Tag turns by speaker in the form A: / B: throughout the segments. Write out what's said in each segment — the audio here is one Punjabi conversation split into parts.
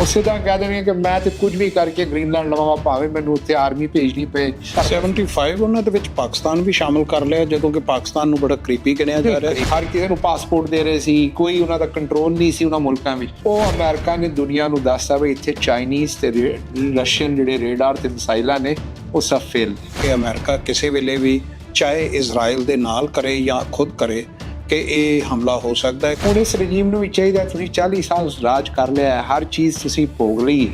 A: ਉਸੇ ਤਰ੍ਹਾਂ ਕਹਿ ਦੇਣਗੇ ਕਿ ਮੈਂ ਤੇ ਕੁਝ ਵੀ ਕਰਕੇ ਗ੍ਰੀਨਲੈਂਡ ਲਵਾਂ ਭਾਵੇਂ ਮੈਨੂੰ ਉੱਥੇ ਆਰਮੀ ਭੇਜਣੀ ਪਏ।
B: 75 ਉਹਨਾਂ ਦੇ ਵਿੱਚ ਪਾਕਿਸਤਾਨ ਵੀ ਸ਼ਾਮਲ ਕਰ ਲਿਆ ਜਦੋਂ ਕਿ ਪਾਕਿਸਤਾਨ ਨੂੰ ਬੜਾ ਕ੍ਰੀਪੀ ਗਿਣਿਆ ਜਾ ਰਿਹਾ
A: ਹਰ ਕਿਸੇ ਨੂੰ ਪਾਸਪੋਰਟ ਦੇ ਰਹੇ ਸੀ ਕੋਈ ਉਹਨਾਂ ਦਾ ਕੰਟਰੋਲ ਨਹੀਂ ਸੀ ਉਹਨਾਂ ਮੁਲਕਾਂ ਵਿੱਚ। ਉਹ ਅਮਰੀਕਾ ਨੇ ਦੁਨੀਆ ਨੂੰ ਦੱਸਤਾ ਵੀ ਇੱਥੇ ਚਾਈਨੀਜ਼ ਤੇ ਰਸ਼ੀਅਨ ਜਿਹੜੇ ਰੇਡਾਰ ਤੇ ਮਿਸਾਈਲਾਂ ਨੇ ਉਹ ਸਭ ਫੇਲ
B: ਕਿ ਅਮਰੀਕਾ ਕਿਸੇ ਵੇਲੇ ਵੀ ਚਾਹੇ ਇਜ਼ਰਾਈਲ ਦੇ ਨਾਲ ਕਰੇ ਜਾਂ ਖੁਦ ਕਰੇ ਕਿ ਇਹ ਹਮਲਾ ਹੋ ਸਕਦਾ ਹੈ।
A: ਹੁਣ ਇਸ ਰਜੀਮ ਨੂੰ ਵੀ ਚਾਹੀਦਾ ਤੁਸੀਂ 40 ਸਾਲ ਰਾਜ ਕਰ ਲਿਆ ਹੈ ਹਰ ਚੀਜ਼ ਤੁਸੀਂ ਭੋਗ ਲਈ।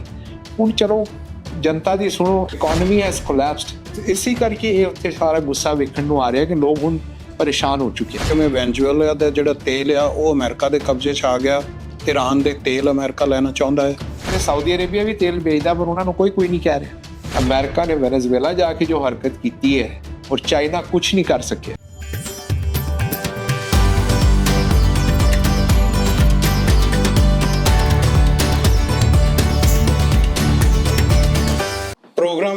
A: ਹੁਣ ਚਲੋ ਜਨਤਾ ਦੀ ਸੁਣੋ ਇਕਨੋਮੀ ਹੈਸ ਕੋਲੈਪਸਡ ਇਸੇ ਕਰਕੇ ਇਹ ਉੱਥੇ ਸਾਰਾ ਗੁੱਸਾ ਵੇਖਣ ਨੂੰ ਆ ਰਿਹਾ ਕਿ ਲੋਕ ਹੁਣ ਪਰੇਸ਼ਾਨ ਹੋ ਚੁੱਕੇ ਹਨ
B: ਕਿਵੇਂ ਵੈਨਜ਼ੂਏਲਾ ਦਾ ਜਿਹੜਾ ਤੇਲ ਆ ਉਹ ਅਮਰੀਕਾ ਦੇ ਕਬਜ਼ੇ 'ਚ ਆ ਗਿਆ। ਈਰਾਨ ਦੇ ਤੇਲ ਅਮਰੀਕਾ ਲੈਣਾ ਚਾਹੁੰਦਾ ਹੈ।
A: ਤੇ ਸਾਊਦੀ ਅਰੇਬੀਆ ਵੀ ਤੇਲ ਵੇਚਦਾ ਪਰ ਉਹਨਾਂ ਨੂੰ ਕੋਈ ਕੋਈ ਨਹੀਂ ਕਹਿ ਰਿਹਾ। ਅਮਰੀਕਾ ਨੇ ਵੈਨੇਜ਼ੁਏਲਾ ਜਾ ਕੇ ਜੋ ਹਰਕਤ ਕੀਤੀ ਹੈ ਔਰ ਚਾਈਨਾ ਕੁਝ ਨਹੀਂ ਕਰ ਸਕਿਆ।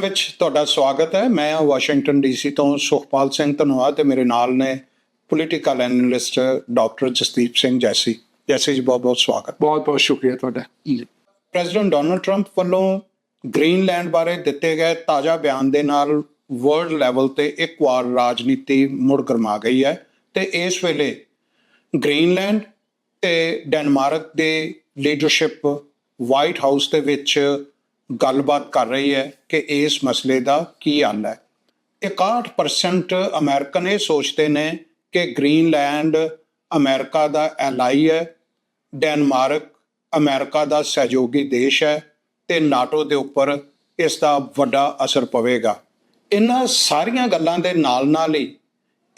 B: ਵਿੱਚ ਤੁਹਾਡਾ ਸਵਾਗਤ ਹੈ। ਮੈਂ ਹਾਂ ਵਾਸ਼ਿੰਗਟਨ ਡੀਸੀ ਤੋਂ ਸੁਖਪਾਲ ਸਿੰਘ ਧਨੋਆ ਤੇ ਮੇਰੇ ਨਾਲ ਨੇ political analyst doctor Jasdeep Singh Jassi. Jassi ji ਬਹੁਤ ਬਹੁਤ ਸਵਾਗਤ।
A: ਬਹੁਤ ਬਹੁਤ ਸ਼ੁਕਰੀਆ ਤੁਹਾਡਾ।
B: ਪ੍ਰੈਜ਼ੀਡੈਂਟ ਡੋਨਲਡ ਟਰੰਪ ਵੱਲੋਂ ਗ੍ਰੀਨਲੈਂਡ ਬਾਰੇ ਦਿੱਤੇ ਗਏ ਤਾਜ਼ਾ ਬਿਆਨ ਦੇ ਨਾਲ ਵਰਲਡ ਲੈਵਲ ਤੇ ਇੱਕ ਵਾਰ ਰਾਜਨੀਤੀ ਮੁੜ ਗਰਮਾ ਗਈ ਹੈ ਤੇ ਇਸ ਵੇਲੇ ਗ੍ਰੀਨਲੈਂਡ ਤੇ ਡੈਨਮਾਰਕ ਦੇ ਲੀਡਰਸ਼ਿਪ ਵਾਈਟ ਹਾਊਸ ਦੇ ਵਿੱਚ ਗੱਲਬਾਤ ਕਰ ਰਹੀ ਹੈ ਕਿ ਇਸ ਮਸਲੇ ਦਾ ਕੀ ਹੱਲ ਹੈ। 61% ਅਮਰੀਕਨ ਇਹ ਸੋਚਦੇ ਨੇ ਕਿ ਗ੍ਰੀਨਲੈਂਡ ਅਮਰੀਕਾ ਦਾ ਐਲਾਈ ਹੈ, ਡੈਨਮਾਰਕ ਅਮਰੀਕਾ ਦਾ ਸਹਿਯੋਗੀ ਦੇਸ਼ ਹੈ ਤੇ ਨਾਟੋ ਦੇ ਉੱਪਰ ਇਸ ਦਾ ਵੱਡਾ ਅਸਰ ਪਵੇਗਾ। ਇਹਨਾਂ ਸਾਰੀਆਂ ਗੱਲਾਂ ਦੇ ਨਾਲ ਨਾਲ ਹੀ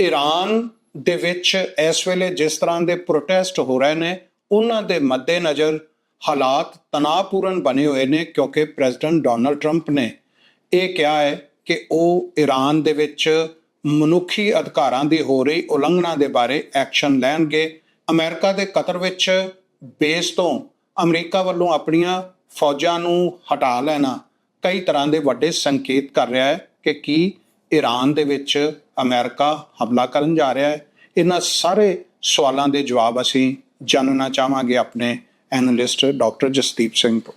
B: ਈਰਾਨ ਦੇ ਵਿੱਚ ਇਸ ਵੇਲੇ ਜਿਸ ਤਰ੍ਹਾਂ ਦੇ ਪ੍ਰੋਟੈਸਟ ਹੋ ਰਹੇ ਨੇ, ਉਹਨਾਂ ਦੇ ਮੱਦੇਨਜ਼ਰ ਹਾਲਾਤ ਤਣਾਅਪੂਰਨ ਬਣੇ ਹੋਏ ਨੇ ਕਿਉਂਕਿ ਪ੍ਰੈਜ਼ੀਡੈਂਟ ਡੋਨਲਡ ਟਰੰਪ ਨੇ ਇਹ ਕਿਹਾ ਹੈ ਕਿ ਉਹ ਈਰਾਨ ਦੇ ਵਿੱਚ ਮਨੁੱਖੀ ਅਧਿਕਾਰਾਂ ਦੀ ਹੋ ਰਹੀ ਉਲੰਘਣਾ ਦੇ ਬਾਰੇ ਐਕਸ਼ਨ ਲੈਣਗੇ। ਅਮਰੀਕਾ ਦੇ ਕਤਰ ਵਿੱਚ ਬੇਸ ਤੋਂ ਅਮਰੀਕਾ ਵੱਲੋਂ ਆਪਣੀਆਂ ਫੌਜਾਂ ਨੂੰ ਹਟਾ ਲੈਣਾ ਕਈ ਤਰ੍ਹਾਂ ਦੇ ਵੱਡੇ ਸੰਕੇਤ ਕਰ ਰਿਹਾ ਹੈ ਕਿ ਕੀ ਈਰਾਨ ਦੇ ਵਿੱਚ ਅਮਰੀਕਾ ਹਮਲਾ ਕਰਨ ਜਾ ਰਿਹਾ ਹੈ। ਇਹਨਾਂ ਸਾਰੇ ਸਵਾਲਾਂ ਦੇ ਜਵਾਬ ਅਸੀਂ ਜਾਣਨਾ ਚਾਹਾਂਗੇ ਆਪਣੇ ਐਨਾਲਿਸਟ ਡਾਕਟਰ ਜਸਦੀਪ ਸਿੰਘ ਤੋਂ।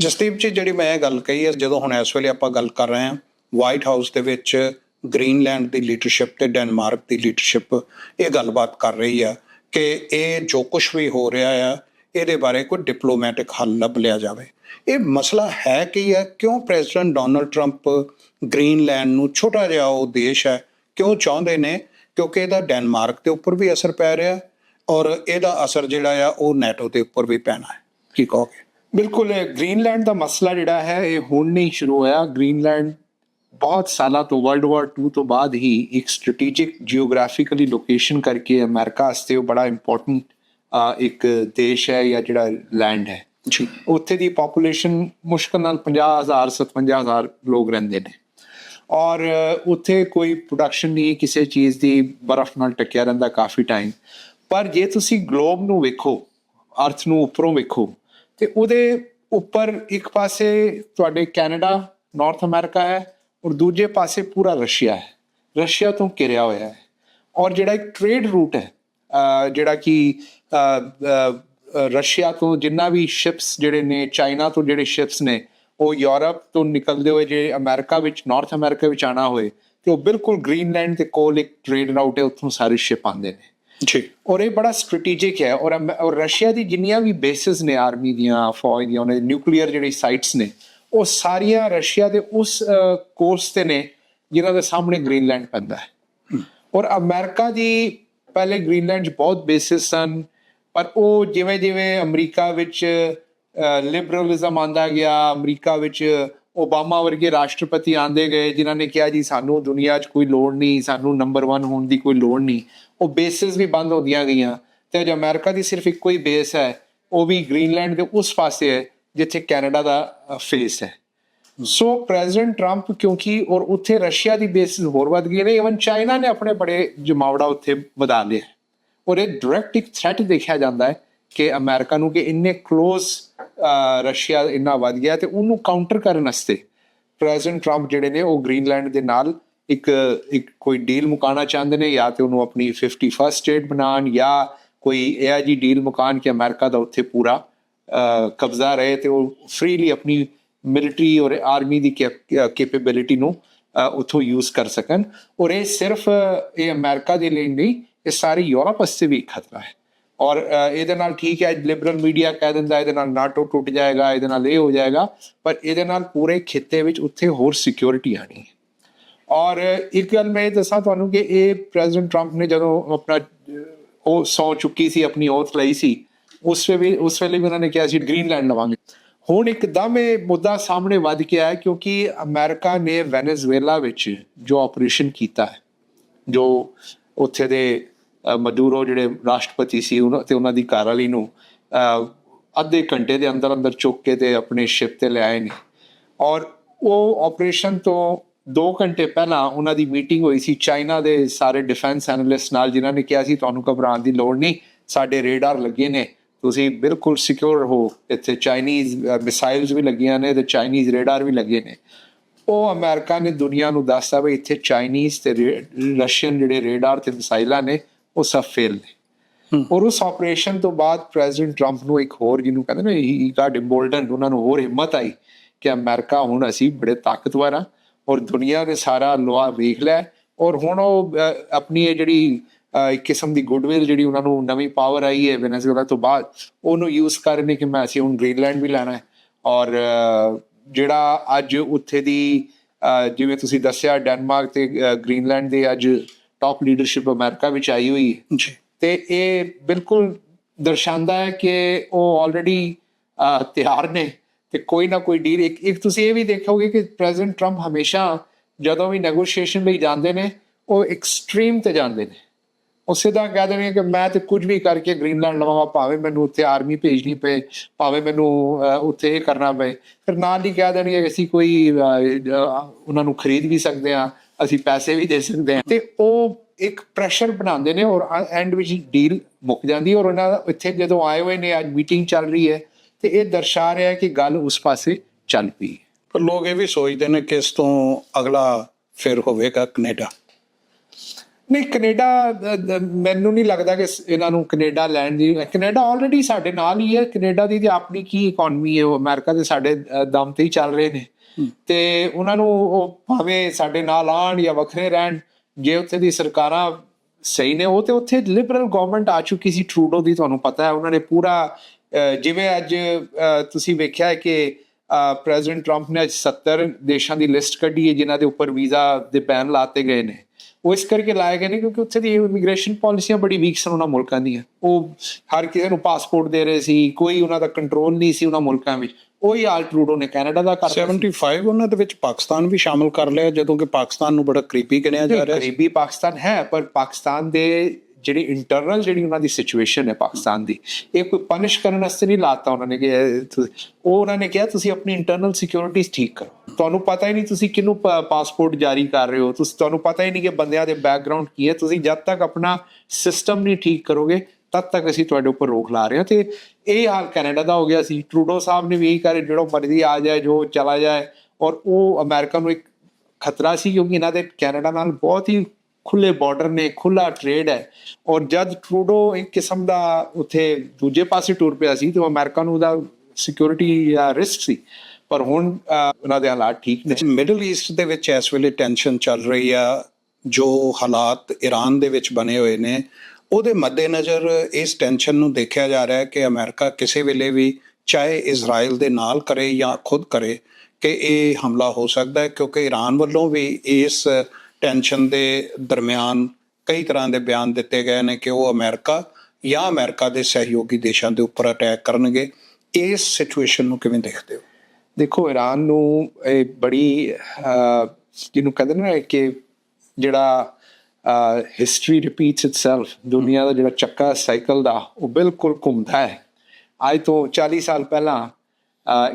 B: ਜਸਦੀਪ ਜੀ, ਜਿਹੜੀ ਮੈਂ ਇਹ ਗੱਲ ਕਹੀ ਹੈ, ਜਦੋਂ ਹੁਣ ਇਸ ਵੇਲੇ ਆਪਾਂ ਗੱਲ ਕਰ ਰਹੇ ਹਾਂ ਵਾਈਟ ਹਾਊਸ ਦੇ ਵਿੱਚ ਗ੍ਰੀਨਲੈਂਡ ਦੀ ਲੀਡਰਸ਼ਿਪ ਤੇ ਡੈਨਮਾਰਕ ਦੀ ਲੀਡਰਸ਼ਿਪ ਇਹ ਗੱਲਬਾਤ ਕਰ ਰਹੀ ਆ ਕਿ ਇਹ ਜੋ ਕੁਝ ਵੀ ਹੋ ਰਿਹਾ ਆ, ਇਹਦੇ ਬਾਰੇ ਕੋਈ ਡਿਪਲੋਮੈਟਿਕ ਹੱਲ ਲੱਭ ਲਿਆ ਜਾਵੇ। ਇਹ ਮਸਲਾ ਹੈ ਕੀ ਹੈ ਕਿਉਂ ਪ੍ਰੈਜ਼ੀਡੈਂਟ ਡੋਨਲਡ ਟਰੰਪ ਗ੍ਰੀਨਲੈਂਡ ਨੂੰ ਛੋਟਾ ਜਿਹਾ ਉਹ ਦੇਸ਼ ਹੈ, ਕਿਉਂ ਚਾਹੁੰਦੇ ਨੇ? ਕਿਉਂਕਿ ਇਹਦਾ ਡੈਨਮਾਰਕ ਦੇ ਉੱਪਰ ਵੀ ਅਸਰ ਪੈ ਰਿਹਾ। ਔਰ ਇਹਦਾ ਅਸਰ ਜਿਹੜਾ ਆ ਉਹ ਨੈਟੋ ਦੇ ਉੱਪਰ ਵੀ ਪੈਣਾ ਹੈ। ਕੀ ਕਹੋਗੇ?
A: ਬਿਲਕੁਲ ਗ੍ਰੀਨਲੈਂਡ ਦਾ ਮਸਲਾ ਜਿਹੜਾ ਹੈ ਇਹ ਹੁਣ ਨਹੀਂ ਸ਼ੁਰੂ ਹੋਇਆ। ਗ੍ਰੀਨਲੈਂਡ ਬਹੁਤ ਸਾਲਾਂ ਤੋਂ ਵਰਲਡ ਵਾਰ 2 ਤੋਂ ਬਾਅਦ ਹੀ ਇੱਕ ਸਟ੍ਰੈਟੇਜਿਕ ਜੀਓਗ੍ਰਾਫਿਕਲੀ ਲੋਕੇਸ਼ਨ ਕਰਕੇ ਅਮਰੀਕਾ ਵਾਸਤੇ ਉਹ ਬੜਾ ਇੰਪੋਰਟੈਂਟ ਇੱਕ ਦੇਸ਼ ਹੈ ਜਾਂ ਜਿਹੜਾ ਲੈਂਡ ਹੈ।
B: ਜੀ।
A: ਉੱਥੇ ਦੀ ਪੋਪੂਲੇਸ਼ਨ ਮੁਸ਼ਕਲ ਨਾਲ 50000 57000 ਲੋਕ ਰਹਿੰਦੇ ਨੇ। ਔਰ ਉੱਥੇ ਕੋਈ ਪ੍ਰੋਡਕਸ਼ਨ ਨਹੀਂ ਕਿਸੇ ਚੀਜ਼ ਦੀ ਬਰਫ਼ ਨਾਲ ਟਕਿਆ ਰਹਿੰਦਾ ਕਾਫੀ ਟਾਈਮ ਪਰ ਜੇ ਤੁਸੀਂ ਗਲੋਬ ਨੂੰ ਵੇਖੋ ਅਰਥ ਨੂੰ ਉੱਪਰੋਂ ਵੇਖੋ, ਤੇ ਉਹਦੇ ਉੱਪਰ ਇੱਕ ਪਾਸੇ ਤੁਹਾਡੇ ਕੈਨੇਡਾ ਨਾਰਥ ਅਮਰੀਕਾ ਹੈ ਔਰ ਦੂਜੇ ਪਾਸੇ ਪੂਰਾ ਰਸ਼ੀਆ ਹੈ। ਰਸ਼ੀਆ ਤੋਂ ਘਿਰਿਆ ਹੋਇਆ ਹੈ। ਔਰ ਜਿਹੜਾ ਇੱਕ ਟ੍ਰੇਡ ਰੂਟ ਹੈ ਜਿਹੜਾ ਕਿ ਰਸ਼ੀਆ ਤੋਂ ਜਿੰਨਾ ਵੀ ਸ਼ਿਪਸ ਜਿਹੜੇ ਨੇ, ਚਾਈਨਾ ਤੋਂ ਜਿਹੜੇ ਸ਼ਿਪਸ ਨੇ, ਉਹ ਯੂਰਪ ਤੋਂ ਨਿਕਲਦੇ ਹੋਏ ਜੇ ਅਮਰੀਕਾ ਵਿੱਚ ਨਾਰਥ ਅਮਰੀਕਾ ਵਿੱਚ ਆਣਾ ਹੋਏ, ਤੇ ਉਹ ਬਿਲਕੁਲ ਗ੍ਰੀਨਲੈਂਡ ਦੇ ਕੋਲ ਇੱਕ ਟ੍ਰੇਡ ਰਾਊਟ ਹੈ, ਉੱਥੋਂ ਸਾਰੇ ਸ਼ਿਪ ਆਉਂਦੇ ਨੇ।
B: ਜੀ।
A: ਔਰ ਇਹ ਬੜਾ ਸਟ੍ਰੈਟੇਜਿਕ ਹੈ ਔਰ ਔਰ ਰਸ਼ੀਆ ਦੀ ਜਿੰਨੀਆਂ ਵੀ ਬੇਸਿਸ ਨੇ ਆਰਮੀ ਦੀਆਂ ਫੌਜ ਦੀਆਂ ਉਹਨਾਂ ਦੀ ਨਿਊਕਲੀਅਰ ਜਿਹੜੀ ਸਾਈਟਸ ਨੇ ਉਹ ਸਾਰੀਆਂ ਰਸ਼ੀਆ ਦੇ ਉਸ ਕੋਰਸ ਤੇ ਨੇ ਜਿਨ੍ਹਾਂ ਦੇ ਸਾਹਮਣੇ ਗ੍ਰੀਨਲੈਂਡ ਪੈਂਦਾ ਹੈ। ਔਰ ਅਮਰੀਕਾ ਦੀ ਪਹਿਲੇ ਗ੍ਰੀਨਲੈਂਡ 'ਚ ਬਹੁਤ ਬੇਸਿਸ ਸਨ ਪਰ ਉਹ ਜਿਵੇਂ ਜਿਵੇਂ ਅਮਰੀਕਾ ਵਿੱਚ ਲਿਬਰਲਿਜ਼ਮ ਆਂਦਾ ਗਿਆ ਅਮਰੀਕਾ ਵਿੱਚ ਓਬਾਮਾ ਵਰਗੇ ਰਾਸ਼ਟਰਪਤੀ ਆਂਦੇ ਗਏ, ਜਿਨ੍ਹਾਂ ਨੇ ਕਿਹਾ ਜੀ, ਸਾਨੂੰ ਦੁਨੀਆ 'ਚ ਕੋਈ ਲੋੜ ਨਹੀਂ, ਸਾਨੂੰ ਨੰਬਰ 1 ਹੋਣ ਦੀ ਕੋਈ ਲੋੜ ਨਹੀਂ। ਉਹ ਬੇਸਿਸ ਵੀ ਬੰਦ ਹੁੰਦੀਆਂ ਗਈਆਂ। ਤੇ ਅੱਜ ਅਮਰੀਕਾ ਦੀ ਸਿਰਫ ਇੱਕੋ ਹੀ ਬੇਸ ਹੈ। ਉਹ ਵੀ ਗ੍ਰੀਨਲੈਂਡ ਦੇ ਉਸ ਪਾਸੇ ਹੈ, ਜਿੱਥੇ ਕੈਨੇਡਾ ਦਾ ਫੇਸ ਹੈ। ਸੋ ਪ੍ਰੈਜ਼ੀਡੈਂਟ ਟਰੰਪ ਕਿਉਂਕਿ ਔਰ ਉੱਥੇ ਰਸ਼ੀਆ ਦੀ ਬੇਸਿਸ ਹੋਰ ਵੱਧ ਗਈ ਨੇ ਇਵਨ ਚਾਈਨਾ ਨੇ ਆਪਣੇ ਬੜੇ ਜਮਾਵੜਾ ਉੱਥੇ ਵਧਾ ਲਿਆ ਔਰ ਇਹ ਡਾਇਰੈਕਟ ਇੱਕ ਥ੍ਰੈਟ ਦੇਖਿਆ ਜਾਂਦਾ ਹੈ ਕਿ ਅਮਰੀਕਾ ਨੂੰ ਕਿ ਇੰਨੇ ক্লোਜ਼ ਰਸ਼ੀਆ ਇੰਨਾ ਵੱਧ ਗਿਆ ਤੇ ਉਹਨੂੰ ਕਾਊਂਟਰ ਕਰਨ ਵਾਸਤੇ ਪ੍ਰੈਜ਼ੀਡੈਂਟ ਟਰੰਪ ਜਿਹੜੇ ਨੇ ਉਹ ਗ੍ਰੀਨਲੈਂਡ ਦੇ ਨਾਲ ਇੱਕ ਇੱਕ ਕੋਈ ਡੀਲ ਮੁਕਾਣਾ ਚਾਹੁੰਦੇ ਨੇ ਜਾਂ ਤੇ ਉਹਨੂੰ ਆਪਣੀ 51st ਸਟੇਟ ਬਣਾਉਣ ਜਾਂ ਕੋਈ ਇਹ ਜੀ ਡੀਲ ਮੁਕਾਨ ਕਿ ਅਮਰੀਕਾ ਦਾ ਉੱਥੇ ਪੂਰਾ ਕਬਜ਼ਾ ਰਹੇ ਤੇ ਉਹ ਫ੍ਰੀਲੀ ਆਪਣੀ ਮਿਲਟਰੀ ਔਰ ਆਰਮੀ ਦੀ ਕੈਪੇਬਿਲਿਟੀ ਨੂੰ ਅਹ, ਉੱਥੋਂ ਯੂਜ਼ ਕਰ ਸਕਣ। ਔਰ ਇਹ ਸਿਰਫ ਇਹ ਅਮਰੀਕਾ ਦੇ ਲਈ ਨਹੀਂ ਇਹ ਸਾਰੀ ਯੂਰਪ ਵਾਸਤੇ ਵੀ ਖਤਰਾ ਹੈ। ਔਰ ਇਹਦੇ ਨਾਲ ਠੀਕ ਹੈ ਲਿਬਰਲ ਮੀਡੀਆ ਕਹਿ ਦਿੰਦਾ ਇਹਦੇ ਨਾਲ ਨਾਟੋ ਟੁੱਟ ਜਾਏਗਾ, ਇਹਦੇ ਨਾਲ ਇਹ ਹੋ ਜਾਏਗਾ, ਪਰ ਇਹਦੇ ਨਾਲ ਪੂਰੇ ਖਿੱਤੇ ਵਿੱਚ ਉੱਥੇ ਹੋਰ ਸਿਕਿਉਰਿਟੀ ਆਣੀ ਹੈ। ਔਰ, ਇੱਕ ਗੱਲ ਮੈਂ ਇਹ ਦੱਸਾਂ ਤੁਹਾਨੂੰ ਕਿ ਇਹ ਪ੍ਰੈਜ਼ੀਡੈਂਟ ਟਰੰਪ ਨੇ ਜਦੋਂ ਆਪਣਾ ਉਹ ਸੌ ਚੁੱਕੀ ਸੀ, ਆਪਣੀ ਓਥ ਲਈ ਸੀ, ਉਸ ਵੇਲੇ ਉਸ ਵੇਲੇ ਵੀ ਉਹਨਾਂ ਨੇ ਕਿਹਾ ਸੀ ਗ੍ਰੀਨਲੈਂਡ ਲਵਾਂਗੇ। ਹੁਣ ਇੱਕਦਮ ਇਹ ਮੁੱਦਾ ਸਾਹਮਣੇ ਵੱਧ ਕੇ ਆਇਆ ਕਿਉਂਕਿ ਅਮਰੀਕਾ ਨੇ ਵੈਨੇਜ਼ੁਏਲਾ ਵਿੱਚ ਜੋ ਆਪਰੇਸ਼ਨ ਕੀਤਾ ਹੈ, ਜੋ ਉੱਥੇ ਦੇ ਮਦੂਰੋ ਜਿਹੜੇ ਰਾਸ਼ਟਰਪਤੀ ਸੀ ਉਹਨਾਂ ਤੇ ਉਹਨਾਂ ਦੀ ਘਰਵਾਲੀ ਨੂੰ ਅੱਧੇ ਘੰਟੇ ਦੇ ਅੰਦਰ ਅੰਦਰ ਚੁੱਕ ਕੇ ਤੇ ਆਪਣੇ ਸ਼ਿਪ ਤੇ ਲਿਆਏ ਨੇ। ਔਰ ਉਹ ਆਪਰੇਸ਼ਨ ਤੋਂ 2 ਘੰਟੇ ਪਹਿਲਾਂ ਉਹਨਾਂ ਦੀ ਮੀਟਿੰਗ ਹੋਈ ਸੀ। ਚਾਈਨਾ ਦੇ ਸਾਰੇ ਡਿਫੈਂਸ ਐਨਲਿਸਟ ਨਾਲ ਜਿਨ੍ਹਾਂ ਨੇ ਕਿਹਾ ਸੀ, ਤੁਹਾਨੂੰ ਘਬਰਾਉਣ ਦੀ ਲੋੜ ਨਹੀਂ, ਸਾਡੇ ਰੇਡਾਰ ਲੱਗੇ ਨੇ। ਤੁਸੀਂ ਬਿਲਕੁਲ ਸਿਕਿਉਰ ਹੋ ਇੱਥੇ ਚਾਈਨੀਜ਼ ਮਿਸਾਈਲਸ ਵੀ ਲੱਗੀਆਂ ਨੇ ਤੇ ਚਾਈਨੀਜ਼ ਰੇਡਾਰ ਵੀ ਲੱਗੇ ਨੇ। ਉਹ ਅਮਰੀਕਾ ਨੇ ਦੁਨੀਆ ਨੂੰ ਦੱਸਤਾ ਵੀ ਇੱਥੇ ਚਾਈਨੀਜ਼ ਤੇ ਰਸ਼ੀਅਨ ਜਿਹੜੇ ਰੇਡਾਰ ਤੇ ਮਿਸਾਈਲਾਂ ਨੇ ਉਹ ਸਭ ਫੇਲ ਨੇ ਔਰ ਉਸ ਆਪਰੇਸ਼ਨ ਤੋਂ ਬਾਅਦ ਪ੍ਰੈਜ਼ੀਡੈਂਟ ਟਰੰਪ ਨੂੰ ਇੱਕ ਹੋਰ ਜਿਹਨੂੰ ਕਹਿੰਦੇ ਨੇ ਹੀ ਗਾਟ ਇੰਬੋਲਡਨ ਉਹਨਾਂ ਨੂੰ ਹੋਰ ਹਿੰਮਤ ਆਈ ਕਿ ਅਮਰੀਕਾ ਹੁਣ ਅਸੀਂ ਬੜੇ ਤਾਕਤਵਰ ਆ ਔਰ ਦੁਨੀਆ ਨੇ ਸਾਰਾ ਲੋਹਾ ਵੇਖ ਹੈ। ਔਰ ਹੁਣ ਉਹ ਆਪਣੀ ਇਹ ਜਿਹੜੀ ਇੱਕ ਕਿਸਮ ਦੀ ਗੁੱਡਵਿਲ ਜਿਹੜੀ ਉਹਨਾਂ ਨੂੰ ਨਵੀਂ ਪਾਵਰ ਆਈ ਹੈ ਵੈਨੇਜ਼ੁਏਲਾ ਤੋਂ ਬਾਅਦ ਉਹਨੂੰ ਯੂਜ਼ ਕਰ ਰਹੇ ਨੇ ਕਿ ਮੈਂ ਅਸੀਂ ਹੁਣ ਗ੍ਰੀਨਲੈਂਡ ਵੀ ਲੈਣਾ ਹੈ। ਔਰ ਜਿਹੜਾ ਅੱਜ ਉੱਥੇ ਦੀ ਜਿਵੇਂ ਤੁਸੀਂ ਦੱਸਿਆ ਡੈਨਮਾਰਕ ਤੇ ਗ੍ਰੀਨਲੈਂਡ ਦੇ ਅੱਜ ਟਾਪ ਲੀਡਰਸ਼ਿਪ ਅਮਰੀਕਾ ਵਿੱਚ ਆਈ ਹੋਈ ਹੈ।
B: ਜੀ।
A: ਤੇ ਇਹ ਬਿਲਕੁਲ ਦਰਸਾਉਂਦਾ ਹੈ ਕਿ ਉਹ ਆਲਰੇਡੀ ਤਿਆਰ ਨੇ ਤੇ ਕੋਈ ਨਾ ਕੋਈ ਡੀਲ ਇੱਕ ਇੱਕ ਤੁਸੀਂ ਇਹ ਵੀ ਦੇਖੋਗੇ ਕਿ ਪ੍ਰੈਜ਼ੀਡੈਂਟ ਟਰੰਪ ਹਮੇਸ਼ਾ ਜਦੋਂ ਵੀ ਨੈਗੋਸ਼ੀਏਸ਼ਨ ਲਈ ਜਾਂਦੇ ਨੇ ਉਹ ਐਕਸਟ੍ਰੀਮ ਤੇ ਜਾਂਦੇ ਨੇ। ਉਹ ਸਿੱਧਾ ਕਹਿ ਦੇਣਗੇ ਕਿ ਮੈਂ ਤੇ ਕੁਝ ਵੀ ਕਰਕੇ ਗ੍ਰੀਨਲੈਂਡ ਲਵਾਂਗਾ ਭਾਵੇਂ ਮੈਨੂੰ ਉੱਥੇ ਆਰਮੀ ਭੇਜਣੀ ਪਏ ਭਾਵੇਂ ਮੈਨੂੰ ਉੱਥੇ ਇਹ ਕਰਨਾ ਪਏ। ਫਿਰ ਨਾਲ ਹੀ ਕਹਿ ਦੇਣਗੇ ਕਿ ਅਸੀਂ ਕੋਈ ਉਹਨਾਂ ਨੂੰ ਖਰੀਦ ਵੀ ਸਕਦੇ ਆ ਅਸੀਂ ਪੈਸੇ ਵੀ ਦੇ ਸਕਦੇ ਆ ਤੇ ਉਹ ਇੱਕ ਪ੍ਰੈਸ਼ਰ ਬਣਾਉਂਦੇ ਨੇ ਔਰ ਐਂਡ ਵਿੱਚ ਡੀਲ ਮੁੱਕ ਜਾਂਦੀ ਹੈ ਔਰ ਉਹਨਾਂ ਦਾ ਇੱਥੇ ਜਦੋਂ ਆਏ ਹੋਏ ਨੇ ਅੱਜ ਮੀਟਿੰਗ ਚੱਲ ਰਹੀ ਹੈ ਤੇ ਇਹ ਦਰਸਾ ਰਿਹਾ ਹੈ ਕਿ ਗੱਲ ਉਸ ਪਾਸੇ ਚੱਲ ਪਈ ਹੈ।
B: ਪਰ ਲੋਕ ਇਹ ਵੀ ਸੋਚਦੇ ਨੇ ਕਿ ਇਸ ਤੋਂ ਅਗਲਾ ਫਿਰ ਹੋਵੇਗਾ ਕੈਨੇਡਾ।
A: ਨਹੀਂ ਕੈਨੇਡਾ ਮੈਨੂੰ ਨਹੀਂ ਲੱਗਦਾ ਕਿ ਇਹਨਾਂ ਨੂੰ ਕੈਨੇਡਾ ਲੈਣ ਦੀ ਕੈਨੇਡਾ ਆਲਰੇਡੀ ਸਾਡੇ ਨਾਲ ਹੀ ਹੈ। ਕੈਨੇਡਾ ਦੀ ਤੇ ਆਪਣੀ ਕੀ ਇਕਨੋਮੀ ਹੈ? ਉਹ ਅਮਰੀਕਾ ਦੇ ਸਾਡੇ ਦਮ ਤੇ ਹੀ ਚੱਲ ਰਹੇ ਨੇ। ਤੇ ਉਹਨਾਂ ਨੂੰ ਉਹ ਭਾਵੇਂ ਸਾਡੇ ਨਾਲ ਆਣ ਜਾਂ ਵੱਖਰੇ ਰਹਿਣ, ਜੇ ਉੱਥੇ ਦੀ ਸਰਕਾਰਾਂ ਸਹੀ ਨੇ, ਉਹ ਤੇ ਉੱਥੇ ਲਿਬਰਲ ਗਵਰਨਮੈਂਟ ਆ ਚੁੱਕੀ ਸੀ ਟਰੂਡੋ ਦੀ ਤੁਹਾਨੂੰ ਪਤਾ ਹੈ, ਉਹਨਾਂ ਨੇ ਪੂਰਾ ਜਿਵੇਂ ਅੱਜ ਤੁਸੀਂ ਵੇਖਿਆ ਹੈ ਕਿ ਪ੍ਰੈਜ਼ੀਡੈਂਟ ਟਰੰਪ ਨੇ ਅੱਜ 70 ਦੇਸ਼ਾਂ ਦੀ ਲਿਸਟ ਕੱਢੀ ਹੈ, ਜਿਨ੍ਹਾਂ ਦੇ ਉੱਪਰ ਵੀਜ਼ਾ ਦੇ ਬੈਨ ਲਾਤੇ ਗਏ ਨੇ। ਉਹ ਇਸ ਕਰਕੇ ਲਾਏ ਗਏ ਨੇ ਕਿਉਂਕਿ ਉੱਥੇ ਦੀ ਇਮੀਗ੍ਰੇਸ਼ਨ ਪਾਲਿਸੀਆਂ ਬੜੀ ਵੀਕ ਸਨ ਉਹਨਾਂ ਮੁਲਕਾਂ ਦੀਆਂ। ਉਹ ਹਰ ਕਿਸੇ ਨੂੰ ਪਾਸਪੋਰਟ ਦੇ ਰਹੇ ਸੀ ਕੋਈ ਉਹਨਾਂ ਦਾ ਕੰਟਰੋਲ ਨਹੀਂ ਸੀ ਉਹਨਾਂ ਮੁਲਕਾਂ ਵਿੱਚ। ਉਹੀ ਹਾਲ ਟਰੂਡੋ ਨੇ ਕੈਨੇਡਾ ਦਾ ਕਰਤਾ
B: 75 ਉਹਨਾਂ ਦੇ ਵਿੱਚ ਪਾਕਿਸਤਾਨ ਵੀ ਸ਼ਾਮਲ ਕਰ ਲਿਆ ਜਦੋਂ ਕਿ ਪਾਕਿਸਤਾਨ ਨੂੰ ਬੜਾ ਕਰੀਬੀ ਗਿਣਿਆ ਜਾ ਰਿਹਾ ਸੀ।
A: ਗਰੀਬੀ ਪਾਕਿਸਤਾਨ ਹੈ ਪਰ ਪਾਕਿਸਤਾਨ ਦੇ ਜਿਹੜੀ ਇੰਟਰਨਲ ਜਿਹੜੀ ਉਹਨਾਂ ਦੀ ਸਿਚੁਏਸ਼ਨ ਹੈ ਪਾਕਿਸਤਾਨ ਦੀ, ਇਹ ਕੋਈ ਪਨਿਸ਼ ਕਰਨ ਵਾਸਤੇ ਨਹੀਂ ਲਾਤਾ ਉਹਨਾਂ ਨੇ ਕਿ ਉਹ ਉਹਨਾਂ ਨੇ ਕਿਹਾ, ਤੁਸੀਂ ਆਪਣੀ ਇੰਟਰਨਲ ਸਿਕਿਉਰਿਟੀਜ਼ ਠੀਕ ਕਰੋ। ਤੁਹਾਨੂੰ ਪਤਾ ਹੀ ਨਹੀਂ ਤੁਸੀਂ ਕਿਹਨੂੰ ਪਾਸਪੋਰਟ ਜਾਰੀ ਕਰ ਰਹੇ ਹੋ। ਤੁਸੀਂ, ਤੁਹਾਨੂੰ ਪਤਾ ਹੀ ਨਹੀਂ ਕਿ ਬੰਦਿਆਂ ਦੇ ਬੈਕਗ੍ਰਾਉਂਡ ਕੀ ਹੈ। ਤੁਸੀਂ ਜਦ ਤੱਕ ਆਪਣਾ ਸਿਸਟਮ ਨਹੀਂ ਠੀਕ ਕਰੋਗੇ, ਤਦ ਤੱਕ ਅਸੀਂ ਤੁਹਾਡੇ ਉੱਪਰ ਰੋਕ ਲਾ ਰਹੇ ਹਾਂ। ਤੇ ਇਹ ਹਾਲ ਕੈਨੇਡਾ ਦਾ ਹੋ ਗਿਆ ਸੀ। ਟਰੂਡੋ ਸਾਹਿਬ ਨੇ ਵੀ ਇਹੀ ਕਰੇ ਜਿਹੜਾ ਮਰਜ਼ੀ ਆ ਜਾਏ, ਜੋ ਚਲਾ ਜਾਏ। ਔਰ ਉਹ ਅਮਰੀਕਾ ਨੂੰ ਇੱਕ ਖਤਰਾ ਸੀ, ਕਿਉਂਕਿ ਇਹਨਾਂ ਦੇ ਕੈਨੇਡਾ ਨਾਲ ਬਹੁਤ ਹੀ ਖੁੱਲੇ ਬਾਰਡਰ ਨੇ, ਖੁੱਲਾ ਟ੍ਰੇਡ ਹੈ। ਔਰ ਜਦ ਟਰੂਡੋ ਇੱਕ ਕਿਸਮ ਦਾ ਉੱਥੇ ਦੂਜੇ ਪਾਸੇ ਟੂਰ ਪਿਆ ਸੀ, ਤੇ ਉਹ ਅਮਰੀਕਾ ਨੂੰ ਉਹਦਾ ਸਿਕਿਉਰਿਟੀ ਜਾਂ ਰਿਸਕ ਸੀ। ਪਰ ਹੁਣ ਉਹਨਾਂ ਦੇ ਹਾਲਾਤ ਠੀਕ ਨੇ।
B: ਮਿਡਲ ਈਸਟ ਦੇ ਵਿੱਚ ਇਸ ਵੇਲੇ ਟੈਨਸ਼ਨ ਚੱਲ ਰਹੀ ਆ। ਜੋ ਹਾਲਾਤ ਈਰਾਨ ਦੇ ਵਿੱਚ ਬਣੇ ਹੋਏ ਨੇ, ਉਹਦੇ ਮੱਦੇਨਜ਼ਰ ਇਸ ਟੈਨਸ਼ਨ ਨੂੰ ਦੇਖਿਆ ਜਾ ਰਿਹਾ ਹੈ ਕਿ ਅਮਰੀਕਾ ਕਿਸੇ ਵੇਲੇ ਵੀ ਚਾਹੇ ਇਜ਼ਰਾਈਲ ਦੇ ਨਾਲ ਕਰੇ ਜਾਂ ਖੁਦ ਕਰੇ, ਕਿ ਇਹ ਹਮਲਾ ਹੋ ਸਕਦਾ ਹੈ, ਕਿਉਂਕਿ ਈਰਾਨ ਵੱਲੋਂ ਵੀ ਇਸ ਟੈਨਸ਼ਨ ਦੇ ਦਰਮਿਆਨ ਕਈ ਤਰ੍ਹਾਂ ਦੇ ਬਿਆਨ ਦਿੱਤੇ ਗਏ ਨੇ ਕਿ ਉਹ ਅਮਰੀਕਾ ਜਾਂ ਅਮਰੀਕਾ ਦੇ ਸਹਿਯੋਗੀ ਦੇਸ਼ਾਂ ਦੇ ਉੱਪਰ ਅਟੈਕ ਕਰਨਗੇ। ਇਸ ਸਿਚੁਏਸ਼ਨ ਨੂੰ ਕਿਵੇਂ ਦੇਖਦੇ ਹੋ?
A: ਦੇਖੋ ਈਰਾਨ ਨੂੰ ਇਹ ਬੜੀ ਜਿਹਨੂੰ ਕਹਿੰਦੇ ਨੇ ਨਾ ਕਿ ਜਿਹੜਾ ਹਿਸਟਰੀ ਰਿਪੀਟਸ ਇਟਸੈਲਫ ਦੁਨੀਆ ਦਾ ਜਿਹੜਾ ਚੱਕਾ ਸਾਈਕਲ ਦਾ, ਉਹ ਬਿਲਕੁਲ ਘੁੰਮਦਾ ਹੈ। ਅੱਜ ਤੋਂ 40 ਸਾਲ ਪਹਿਲਾਂ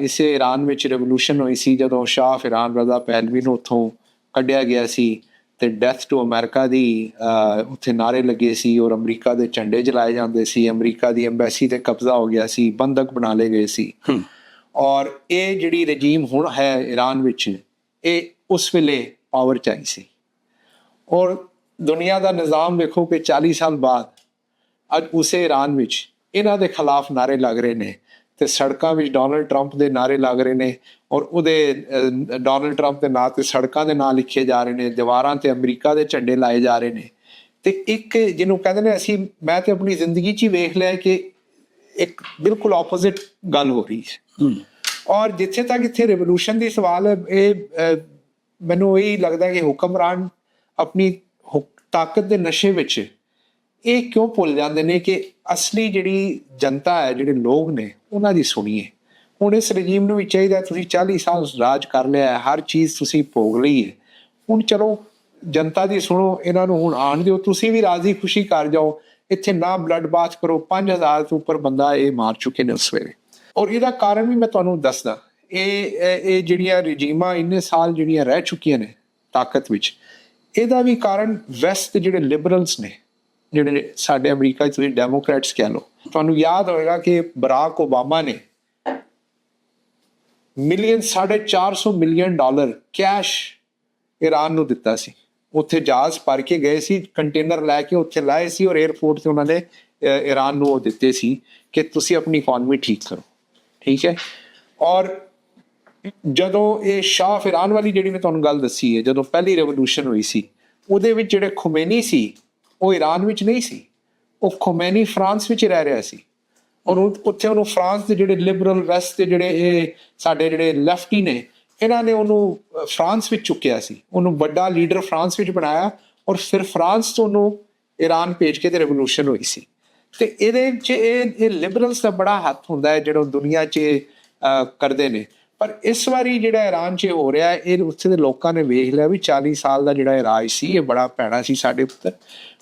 A: ਇਸੇ ਈਰਾਨ ਵਿੱਚ ਰੈਵੋਲੂਸ਼ਨ ਹੋਈ ਸੀ, ਜਦੋਂ ਸ਼ਾਹ ਆਫ ਈਰਾਨ ਰਜ਼ਾ ਪਹਿਲਵੀ ਨੂੰ ਉੱਥੋਂ ਕੱਢਿਆ ਗਿਆ ਸੀ। ਤੇ ਡੈਥ ਟੂ ਅਮਰੀਕਾ ਦੀ ਉੱਥੇ ਨਾਰੇ ਲੱਗੇ ਸੀ ਔਰ ਅਮਰੀਕਾ ਦੇ ਝੰਡੇ ਜਲਾਏ ਜਾਂਦੇ ਸੀ। ਅਮਰੀਕਾ ਦੀ ਐਮਬੈਸੀ ਤੇ ਕਬਜ਼ਾ ਹੋ ਗਿਆ ਸੀ ਬੰਦਕ ਬਣਾ ਲਏ ਗਏ ਸੀ। ਔਰ ਇਹ ਜਿਹੜੀ ਰਜੀਮ ਹੁਣ ਹੈ ਈਰਾਨ ਵਿੱਚ ਇਹ ਉਸ ਵੇਲੇ ਪਾਵਰ ਚ ਆਈ ਸੀ। ਔਰ ਦੁਨੀਆ ਦਾ ਨਿਜ਼ਾਮ ਵੇਖੋ ਕਿ 40 ਸਾਲ ਬਾਅਦ ਅੱਜ ਉਸੇ ਈਰਾਨ ਵਿੱਚ ਇਹਨਾਂ ਦੇ ਖਿਲਾਫ ਨਾਰੇ ਲੱਗ ਰਹੇ ਨੇ। ਤੇ ਸੜਕਾਂ ਵਿੱਚ ਡੋਨਲਡ ਟਰੰਪ ਦੇ ਨਾਰੇ ਲੱਗ ਰਹੇ ਨੇ ਔਰ ਉਹਦੇ ਡੋਨਲਡ ਟਰੰਪ ਦੇ ਨਾਂ ਤੇ ਸੜਕਾਂ ਦੇ ਨਾਂ ਲਿਖੇ ਜਾ ਰਹੇ ਨੇ ਦੀਵਾਰਾਂ ਤੇ ਅਮਰੀਕਾ ਦੇ ਝੰਡੇ ਲਾਏ ਜਾ ਰਹੇ ਨੇ। ਤੇ ਇੱਕ ਜਿਹਨੂੰ ਕਹਿੰਦੇ ਨੇ ਅਸੀਂ ਮੈਂ ਤੇ ਆਪਣੀ ਜ਼ਿੰਦਗੀ 'ਚ ਹੀ ਵੇਖ ਲਿਆ ਕਿ ਇੱਕ ਬਿਲਕੁਲ ਆਪੋਜ਼ਿਟ ਗੱਲ ਹੋ ਰਹੀ ਹੈ। ਔਰ ਜਿੱਥੇ ਤੱਕ ਇੱਥੇ ਰਿਵੋਲੂਸ਼ਨ ਦੀ ਸਵਾਲ ਹੈ ਇਹ ਮੈਨੂੰ ਇਹ ਲੱਗਦਾ ਹੈ ਕਿ ਹੁਕਮਰਾਨ ਆਪਣੀ ਤਾਕਤ ਦੇ ਨਸ਼ੇ ਵਿੱਚ ਇਹ ਕਿਉਂ ਭੁੱਲ ਜਾਂਦੇ ਨੇ ਕਿ ਅਸਲੀ ਜਿਹੜੀ ਜਨਤਾ ਹੈ, ਜਿਹੜੇ ਲੋਕ ਨੇ, ਉਹਨਾਂ ਦੀ ਸੁਣੀਏ। ਹੁਣ ਇਸ ਰਜੀਮ ਨੂੰ ਵੀ ਚਾਹੀਦਾ ਤੁਸੀਂ 40 ਸਾਲ ਰਾਜ ਕਰ ਲਿਆ ਹਰ ਚੀਜ਼ ਤੁਸੀਂ ਭੋਗ ਲਈ ਹੈ ਹੁਣ ਚਲੋ, ਜਨਤਾ ਦੀ ਸੁਣੋ, ਇਹਨਾਂ ਨੂੰ ਹੁਣ ਆਣ ਦਿਓ, ਤੁਸੀਂ ਵੀ ਰਾਜ਼ੀ ਖੁਸ਼ੀ ਕਰ ਜਾਓ। ਇੱਥੇ ਨਾ ਬਲੱਡ ਬਾਥ ਕਰੋ 5000 ਤੋਂ ਉੱਪਰ ਬੰਦਾ ਇਹ ਮਾਰ ਚੁੱਕੇ ਨੇ ਉਸ ਵੇਲੇ। ਔਰ ਇਹਦਾ ਕਾਰਨ ਵੀ ਮੈਂ ਤੁਹਾਨੂੰ ਦੱਸਦਾ, ਇਹ ਇਹ ਜਿਹੜੀਆਂ ਰਜੀਮਾਂ ਇੰਨੇ ਸਾਲ ਜਿਹੜੀਆਂ ਰਹਿ ਚੁੱਕੀਆਂ ਨੇ ਤਾਕਤ ਵਿੱਚ, ਇਹਦਾ ਵੀ ਕਾਰਨ ਵੈਸਟ ਜਿਹੜੇ ਲਿਬਰਲਸ ਨੇ ਜਿਹੜੇ ਸਾਡੇ ਅਮਰੀਕਾ 'ਚ ਤੁਸੀਂ ਡੈਮੋਕ੍ਰੈਟਸ ਕਹਿ ਲਓ, ਤੁਹਾਨੂੰ ਯਾਦ ਹੋਵੇਗਾ ਕਿ ਬਰਾਕ ਓਬਾਮਾ ਨੇ million 450 million dollar cash Iran ਨੂੰ ਦਿੱਤਾ ਸੀ। ਉੱਥੇ ਜਹਾਜ਼ ਭਰ ਕੇ ਗਏ ਸੀ ਕੰਟੇਨਰ ਲੈ ਕੇ ਉੱਥੇ ਲਾਏ ਸੀ ਔਰ 에ਅਰਪੋਰਟ ਤੇ ਉਹਨਾਂ ਨੇ ਈਰਾਨ ਨੂੰ ਉਹ ਦਿੱਤੇ ਸੀ ਕਿ ਤੁਸੀਂ ਆਪਣੀ ਇਕਨੋਮੀ ਠੀਕ ਕਰੋ। ਠੀਕ ਹੈ? ਔਰ ਜਦੋਂ ਇਹ ਸ਼ਾਹ ਫਿਰਾਨ ਵਾਲੀ ਜਿਹੜੀ ਮੈਂ ਤੁਹਾਨੂੰ ਗੱਲ ਦੱਸੀ ਹੈ, ਜਦੋਂ ਪਹਿਲੀ ਰੈਵੋਲੂਸ਼ਨ ਹੋਈ ਸੀ, ਉਹਦੇ ਵਿੱਚ ਜਿਹੜੇ ਖੁਮੇਨੀ ਸੀ ਉਹ ਈਰਾਨ ਵਿੱਚ ਨਹੀਂ ਸੀ। ਉਹ ਖੋਮੈਨੀ ਫਰਾਂਸ ਵਿੱਚ ਰਹਿ ਰਿਹਾ ਸੀ। ਔਰ ਉੱਥੇ ਉਹਨੂੰ ਫਰਾਂਸ ਦੇ ਜਿਹੜੇ ਲਿਬਰਲ ਵੈਸਟ ਦੇ ਜਿਹੜੇ ਇਹ ਸਾਡੇ ਜਿਹੜੇ ਲੈਫਟੀ ਨੇ, ਇਹਨਾਂ ਨੇ ਉਹਨੂੰ ਫਰਾਂਸ ਵਿੱਚ ਚੁੱਕਿਆ ਸੀ। ਉਹਨੂੰ ਵੱਡਾ ਲੀਡਰ ਫਰਾਂਸ ਵਿੱਚ ਬਣਾਇਆ ਔਰ ਫਿਰ ਫਰਾਂਸ ਤੋਂ ਉਹਨੂੰ ਈਰਾਨ ਭੇਜ ਕੇ ਤੇ ਰੈਵੋਲੂਸ਼ਨ ਹੋਈ ਸੀ। ਤੇ ਇਹਦੇ ਵਿੱਚ ਇਹ ਇਹ ਲਿਬਰਲਸ ਦਾ ਬੜਾ ਹੱਥ ਹੁੰਦਾ ਹੈ, ਜਿਹੜਾ ਦੁਨੀਆ 'ਚ ਕਰਦੇ ਨੇ। ਪਰ ਇਸ ਵਾਰੀ ਜਿਹੜਾ ਈਰਾਨ 'ਚ ਹੋ ਰਿਹਾ ਇਹ ਉੱਥੇ ਦੇ ਲੋਕਾਂ ਨੇ ਵੇਖ ਲਿਆ ਵੀ 40 ਸਾਲ ਦਾ ਜਿਹੜਾ ਇਹ ਰਾਜ ਸੀ, ਇਹ ਬੜਾ ਭੈੜਾ ਸੀ ਸਾਡੇ ਉੱਤੇ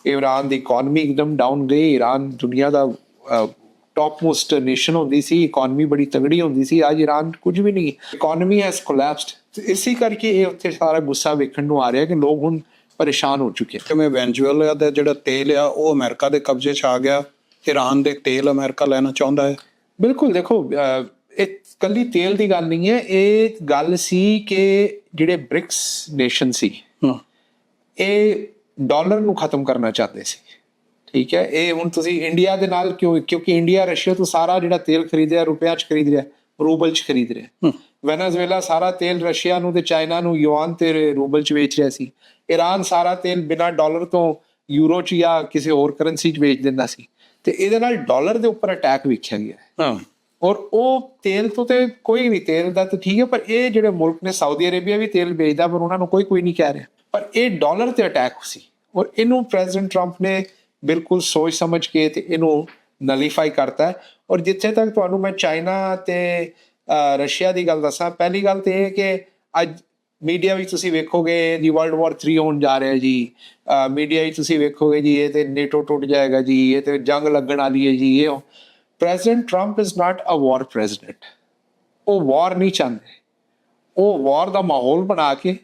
A: ਈਰਾਨ ਦੀ ਇਕਨੋਮੀ ਇੱਕਦਮ ਡਾਊਨ ਗਈ। ਈਰਾਨ ਦੁਨੀਆ ਦਾ ਟੌਪ ਮੋਸਟ ਨੇਸ਼ਨ ਹੁੰਦੀ ਸੀ। ਇਕਨੋਮੀ ਬੜੀ ਤਗੜੀ ਹੁੰਦੀ ਸੀ। ਅੱਜ ਈਰਾਨ ਕੁਝ ਵੀ ਨਹੀਂ। ਇਕਨੋਮੀ ਹੈਸ ਕੋਲੈਪਸਡ ਇਸੇ ਕਰਕੇ ਇਹ ਉੱਥੇ ਸਾਰਾ ਗੁੱਸਾ ਵੇਖਣ ਨੂੰ ਆ ਰਿਹਾ ਕਿ ਲੋਕ ਹੁਣ ਪਰੇਸ਼ਾਨ ਹੋ ਚੁੱਕੇ
B: ਜਿਵੇਂ ਵੈਨਜ਼ੂਏਲਾ ਦਾ ਜਿਹੜਾ ਤੇਲ ਆ ਉਹ ਅਮਰੀਕਾ ਦੇ ਕਬਜ਼ੇ 'ਚ ਆ ਗਿਆ। ਈਰਾਨ ਦੇ ਤੇਲ ਅਮਰੀਕਾ ਲੈਣਾ ਚਾਹੁੰਦਾ ਹੈ।
A: ਬਿਲਕੁਲ ਦੇਖੋ ਇਹ ਕੱਲੀ ਤੇਲ ਦੀ ਗੱਲ ਨਹੀਂ ਹੈ। ਇਹ ਗੱਲ ਸੀ ਕਿ ਜਿਹੜੇ ਬ੍ਰਿਕਸ ਨੇਸ਼ਨ ਸੀ ਇਹ ਡਾਲਰ ਨੂੰ ਖਤਮ ਕਰਨਾ ਚਾਹਦੇ ਸੀ। ਠੀਕ ਹੈ ਇਹ ਹੁਣ ਤੁਸੀਂ ਇੰਡੀਆ ਦੇ ਨਾਲ ਕਿਉਂ ਕਿਉਂਕਿ ਇੰਡੀਆ ਰਸ਼ੀਆ ਤੋਂ ਸਾਰਾ ਜਿਹੜਾ ਤੇਲ ਖਰੀਦ ਰਿਹਾ ਰੁਪਿਆ ਚ ਖਰੀਦ ਰਿਹਾ ਰੂਬਲ ਚ ਖਰੀਦ ਰਿਹਾ। ਵੈਨੇਜ਼ੁਏਲਾ ਸਾਰਾ ਤੇਲ ਰਸ਼ੀਆ ਨੂੰ ਤੇ ਚਾਈਨਾ ਨੂੰ ਯੂਆਨ ਤੇ ਰੂਬਲ ਚ ਵੇਚ ਰਿਹਾ ਸੀ। ਈਰਾਨ ਸਾਰਾ ਤੇਲ ਬਿਨਾ ਡਾਲਰ ਤੋਂ ਯੂਰੋ ਚ ਜਾਂ ਕਿਸੇ ਹੋਰ ਕਰੰਸੀ ਚ ਵੇਚ ਦਿੰਦਾ ਸੀ। ਤੇ ਇਹਦੇ ਨਾਲ ਡਾਲਰ ਦੇ ਉੱਪਰ ਅਟੈਕ ਵੇਖਿਆ ਗਿਆ। ਹੈ।
B: ਹਾਂ
A: ਔਰ ਉਹ ਤੇਲ ਤੋਂ ਤੇ ਕੋਈ ਨਹੀਂ ਤੇਲ ਦਾ ਤਾਂ ਠੀਕ ਹੈ ਪਰ ਇਹ ਜਿਹੜੇ ਮੁਲਕ ਨੇ ਸਾਊਦੀ ਅਰੇਬੀਆ ਵੀ ਤੇਲ ਵੇਚਦਾ ਪਰ ਉਹਨਾਂ ਨੂੰ ਕੋਈ ਕੋਈ ਨਹੀਂ ਕਹਿ ਰਿਹਾ। ਪਰ ਇਹ ਡਾਲਰ ਤੇ ਅਟੈਕ ਸੀ ਔਰ ਇਹਨੂੰ ਪ੍ਰੈਜ਼ੀਡੈਂਟ ਟਰੰਪ ਨੇ ਬਿਲਕੁਲ ਸੋਚ ਸਮਝ ਕੇ ਤੇ ਇਹਨੂੰ ਨਲੀਫਾਈ ਕਰਤਾ ਔਰ ਜਿੱਥੇ ਤੱਕ ਤੁਹਾਨੂੰ ਮੈਂ ਚਾਈਨਾ ਤੇ ਰਸ਼ੀਆ ਦੀ ਗੱਲ ਦੱਸਾਂ, ਪਹਿਲੀ ਗੱਲ ਤੇ ਇਹ ਕਿ ਅੱਜ ਮੀਡੀਆ ਵਿੱਚ ਤੁਸੀਂ ਵੇਖੋਗੇ ਜੀ ਵਰਲਡ ਵਾਰ 3 ਹੋਣ ਜਾ ਰਿਹਾ ਜੀ। ਮੀਡੀਆ ਵਿੱਚ ਤੁਸੀਂ ਵੇਖੋਗੇ ਜੀ, ਇਹ ਤੇ ਨੇਟੋ ਟੁੱਟ ਜਾਏਗਾ ਜੀ, ਇਹ ਤੇ ਜੰਗ ਲੱਗਣ ਵਾਲੀ ਹੈ ਜੀ, ਇਹ President Trump is not a war President ਉਹ ਵਾਰ ਨਹੀਂ ਚਾਹੁੰਦੇ। ਉਹ ਵਾਰ ਦਾ ਮਾਹੌਲ ਬਣਾ ਕੇ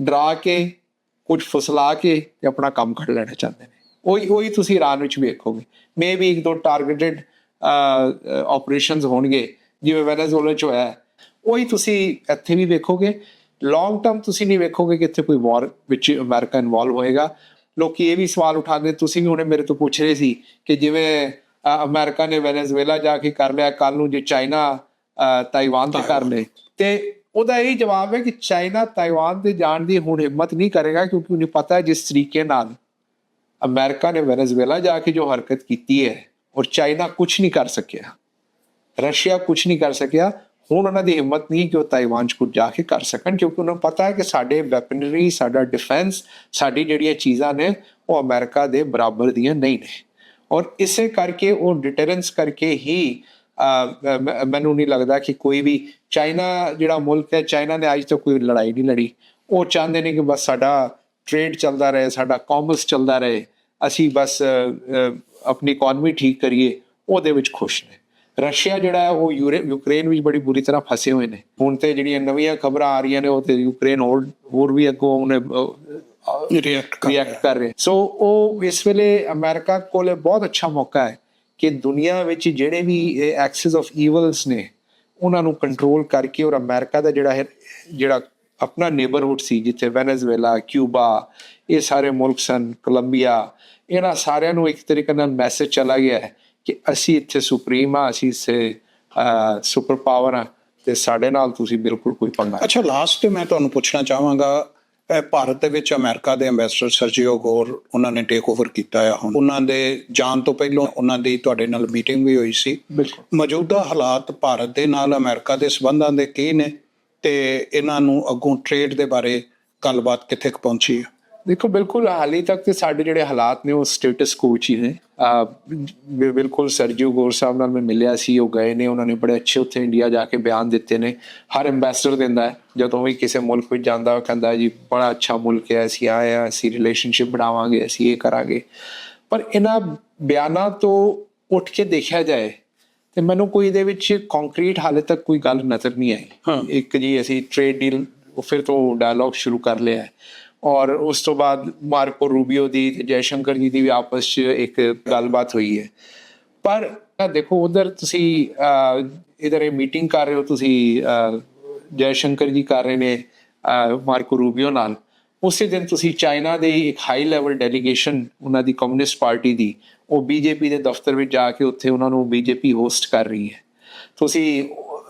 A: ਡਰਾ ਕੇ ਕੁਝ ਫਸਲਾ ਕੇ ਤੇ ਆਪਣਾ ਕੰਮ ਕਰ ਲੈਣਾ ਚਾਹੁੰਦੇ ਨੇ। ਉਹੀ ਉਹੀ ਤੁਸੀਂ ਇਰਾਨ ਵਿੱਚ ਵੇਖੋਗੇ। ਮੇ ਵੀ ਇੱਕ ਦੋ ਟਾਰਗੇਟਡ ਆਪਰੇਸ਼ਨਸ ਹੋਣਗੇ ਜਿਵੇਂ ਵੈਨੇਜ਼ੁਏਲਾ ਚ ਹੋਇਆ। ਉਹੀ ਤੁਸੀਂ ਇੱਥੇ ਵੀ ਵੇਖੋਗੇ। ਲੌਂਗ ਟਰਮ ਤੁਸੀਂ ਨਹੀਂ ਵੇਖੋਗੇ ਕਿ ਇੱਥੇ ਕੋਈ ਵਾਰ ਵਿੱਚ ਅਮਰੀਕਾ ਇਨਵੋਲਵ ਹੋਏਗਾ। ਲੋਕੀ ਇਹ ਵੀ ਸਵਾਲ ਉਠਾਉਂਦੇ ਤੁਸੀਂ ਵੀ ਹੁਣੇ ਮੇਰੇ ਤੋਂ ਪੁੱਛ ਰਹੇ ਸੀ ਕਿ ਜਿਵੇਂ ਅਮਰੀਕਾ ਨੇ ਵੈਨੇਜ਼ੁਏਲਾ ਜਾ ਕੇ ਕਰ ਲਿਆ ਕੱਲ ਨੂੰ ਜੇ ਚਾਈਨਾ ਤਾਈਵਾਨ ਤੇ ਕਰ ਲੇ ਤੇ ਉਹਦਾ ਇਹ ਜਵਾਬ ਹੈ ਕਿ ਚਾਈਨਾ ਤਾਈਵਾਨ ਦੇ ਜਾਣ ਦੀ ਹੁਣ ਹਿੰਮਤ ਨਹੀਂ ਕਰੇਗਾ ਕਿਉਂਕਿ ਉਹਨੂੰ ਪਤਾ ਹੈ ਜਿਸ ਤਰੀਕੇ ਨਾਲ ਅਮਰੀਕਾ ਨੇ ਵੈਨੇਜ਼ੁਏਲਾ ਜਾ ਕੇ ਜੋ ਹਰਕਤ ਕੀਤੀ ਹੈ ਔਰ ਚਾਈਨਾ ਕੁਝ ਨਹੀਂ ਕਰ ਸਕਿਆ। ਰਸ਼ੀਆ ਕੁਝ ਨਹੀਂ ਕਰ ਸਕਿਆ। ਹੁਣ ਉਹਨਾਂ ਦੀ ਹਿੰਮਤ ਨਹੀਂ ਕਿ ਉਹ ਤਾਈਵਾਨ 'ਚ ਕੁਝ ਜਾ ਕੇ ਕਰ ਸਕਣ ਕਿਉਂਕਿ ਉਹਨਾਂ ਨੂੰ ਪਤਾ ਹੈ ਕਿ ਸਾਡੇ ਵੈਪਨਰੀ ਸਾਡਾ ਡਿਫੈਂਸ ਸਾਡੀ ਜਿਹੜੀਆਂ ਚੀਜ਼ਾਂ ਨੇ ਉਹ ਅਮਰੀਕਾ ਦੇ ਬਰਾਬਰ ਦੀਆਂ ਨਹੀਂ ਨੇ। ਔਰ ਇਸੇ ਕਰਕੇ ਉਹ ਡਿਟਰੈਂਸ ਕਰਕੇ ਹੀ ਮੈਨੂੰ ਨਹੀਂ ਲੱਗਦਾ ਕਿ ਕੋਈ ਵੀ ਚਾਈਨਾ ਜਿਹੜਾ ਮੁਲਕ ਹੈ ਚਾਈਨਾ ਨੇ ਅੱਜ ਤੱਕ ਕੋਈ ਲੜਾਈ ਨਹੀਂ ਲੜੀ। ਉਹ ਚਾਹੁੰਦੇ ਨੇ ਕਿ ਬਸ ਸਾਡਾ ਟ੍ਰੇਡ ਚੱਲਦਾ ਰਹੇ ਸਾਡਾ ਕਾਮਰਸ ਚੱਲਦਾ ਰਹੇ। ਅਸੀਂ ਬਸ ਆਪਣੀ ਇਕਨੋਮੀ ਠੀਕ ਕਰੀਏ ਉਹਦੇ ਵਿੱਚ ਖੁਸ਼ ਨੇ। ਰਸ਼ੀਆ ਜਿਹੜਾ ਹੈ ਉਹ ਯੂਕਰੇਨ ਵਿੱਚ ਬੜੀ ਬੁਰੀ ਤਰ੍ਹਾਂ ਫਸੇ ਹੋਏ ਨੇ। ਹੁਣ ਤੇ ਜਿਹੜੀਆਂ ਨਵੀਆਂ ਖਬਰਾਂ ਆ ਰਹੀਆਂ ਨੇ ਉਹ ਤੇ ਯੂਕਰੇਨ ਹੋਰ ਹੋਰ ਵੀ ਅੱਗੋਂ ਉਹਨੇ
B: ਰਿਐਕਟ ਕਰ
A: ਰਹੇ। ਸੋ ਉਹ ਇਸ ਵੇਲੇ ਅਮਰੀਕਾ ਕੋਲ ਬਹੁਤ ਅੱਛਾ ਮੌਕਾ ਹੈ। ਕਿ ਦੁਨੀਆ ਵਿੱਚ ਜਿਹੜੇ ਵੀ ਐਕਸਿਸ ਆਫ ਈਵਲਸ ਨੇ, ਉਹਨਾਂ ਨੂੰ ਕੰਟਰੋਲ ਕਰਕੇ ਔਰ ਅਮਰੀਕਾ ਦਾ ਜਿਹੜਾ ਹੈ, ਜਿਹੜਾ ਆਪਣਾ ਨੇਬਰਹੁੱਡ ਸੀ, ਜਿੱਥੇ ਵੈਨੇਜ਼ੁਏਲਾ, ਕਿਊਬਾ, ਇਹ ਸਾਰੇ ਮੁਲਕ ਸਨ, ਕੋਲੰਬੀਆ, ਇਹਨਾਂ ਸਾਰਿਆਂ ਨੂੰ ਇੱਕ ਤਰੀਕੇ ਨਾਲ ਮੈਸੇਜ ਚਲਾ ਗਿਆ ਹੈ ਕਿ ਅਸੀਂ ਇੱਥੇ ਸੁਪਰੀਮ ਆ ਅਸੀਂ ਇਸੇ ਸੁਪਰ ਪਾਵਰ ਆ ਤੇ ਸਾਡੇ ਨਾਲ ਤੁਸੀਂ ਬਿਲਕੁਲ ਕੋਈ ਪੰਗਾ
B: ਅੱਛਾ ਲਾਸਟ ਤੇ ਮੈਂ ਤੁਹਾਨੂੰ ਪੁੱਛਣਾ ਚਾਹਾਂਗਾ ਭਾਰਤ ਦੇ ਵਿੱਚ ਅਮਰੀਕਾ ਦੇ ਐਮਬੈਸਡਰ ਸਰਜੀਓ ਗੋਰ ਉਹਨਾਂ ਨੇ ਟੇਕ ਓਵਰ ਕੀਤਾ ਆ ਹੁਣ। ਉਹਨਾਂ ਦੇ ਜਾਣ ਤੋਂ ਪਹਿਲਾਂ ਉਹਨਾਂ ਦੀ ਤੁਹਾਡੇ ਨਾਲ ਮੀਟਿੰਗ ਵੀ ਹੋਈ ਸੀ। ਮੌਜੂਦਾ ਹਾਲਾਤ ਭਾਰਤ ਦੇ ਨਾਲ ਅਮਰੀਕਾ ਦੇ ਸਬੰਧਾਂ ਦੇ ਕੀ ਨੇ ਤੇ ਇਹਨਾਂ ਨੂੰ ਅੱਗੋਂ ਟ੍ਰੇਡ ਦੇ ਬਾਰੇ ਗੱਲਬਾਤ ਕਿੱਥੇ ਕੁ ਪਹੁੰਚੀ ਹੈ?
A: ਦੇਖੋ ਬਿਲਕੁਲ ਹਾਲੇ ਤੱਕ ਤੇ ਸਾਡੇ ਜਿਹੜੇ ਹਾਲਾਤ ਨੇ ਉਹ ਸਟੇਟਸ ਕੋ ਚ ਹੀ ਨੇ। ਬਿਲਕੁਲ ਸਰਜੀਓ ਗੋਰ ਸਾਹਿਬ ਨਾਲ ਮੈਂ ਮਿਲਿਆ ਸੀ ਉਹ ਗਏ ਨੇ ਉਹਨਾਂ ਨੇ ਬੜੇ ਅੱਛੇ ਉੱਥੇ ਇੰਡੀਆ ਜਾ ਕੇ ਬਿਆਨ ਦਿੱਤੇ ਨੇ। ਹਰ ਐਮਬੈਸਡਰ ਦਿੰਦਾ ਹੈ ਜਦੋਂ ਵੀ ਕਿਸੇ ਮੁਲਕ ਵਿੱਚ ਜਾਂਦਾ ਉਹ ਕਹਿੰਦਾ ਜੀ ਬੜਾ ਅੱਛਾ ਮੁਲਕ ਹੈ ਅਸੀਂ ਆਏ ਹਾਂ ਅਸੀਂ ਰਿਲੇਸ਼ਨਸ਼ਿਪ ਬਣਾਵਾਂਗੇ ਅਸੀਂ ਇਹ ਕਰਾਂਗੇ। ਪਰ ਇਹਨਾਂ ਬਿਆਨਾਂ ਤੋਂ ਉੱਠ ਕੇ ਦੇਖਿਆ ਜਾਏ ਤੇ ਮੈਨੂੰ ਕੋਈ ਇਹਦੇ ਵਿੱਚ ਕੰਕਰੀਟ ਹਾਲੇ ਤੱਕ ਕੋਈ ਗੱਲ ਨਜ਼ਰ ਨਹੀਂ। ਆਈ। ਇੱਕ ਜੀ ਅਸੀਂ ਟ੍ਰੇਡ ਡੀਲ ਫਿਰ ਤੋਂ ਡਾਇਲੌਗ ਸ਼ੁਰੂ ਕਰ ਲਿਆ ਹੈ। ਔਰ ਉਸ ਤੋਂ ਬਾਅਦ ਮਾਰਕੋ ਰੂਬੀਓ ਦੀ ਤੇ ਜੈ ਸ਼ੰਕਰ ਜੀ ਦੀ ਵੀ ਆਪਸ 'ਚ ਇੱਕ ਗੱਲਬਾਤ ਹੋਈ ਹੈ। ਪਰ ਦੇਖੋ ਉਧਰ ਤੁਸੀਂ ਅਹ, ਇਧਰ ਇਹ ਮੀਟਿੰਗ ਕਰ ਰਹੇ ਹੋ ਤੁਸੀਂ ਅਹ, ਜੈ ਸ਼ੰਕਰ ਜੀ ਕਰ ਰਹੇ ਨੇ ਮਾਰਕੋ ਰੂਬੀਓ ਨਾਲ। ਉਸੇ ਦਿਨ ਤੁਸੀਂ ਚਾਈਨਾ ਦੇ ਇੱਕ ਹਾਈ ਲੈਵਲ ਡੈਲੀਗੇਸ਼ਨ ਉਹਨਾਂ ਦੀ ਕਮਿਊਨਿਸਟ ਪਾਰਟੀ ਦੀ ਉਹ ਬੀਜੇਪੀ ਦੇ ਦਫ਼ਤਰ ਵਿੱਚ ਜਾ ਕੇ ਉੱਥੇ ਉਹਨਾਂ ਨੂੰ ਬੀਜੇਪੀ ਹੋਸਟ ਕਰ ਰਹੀ ਹੈ। ਤੁਸੀਂ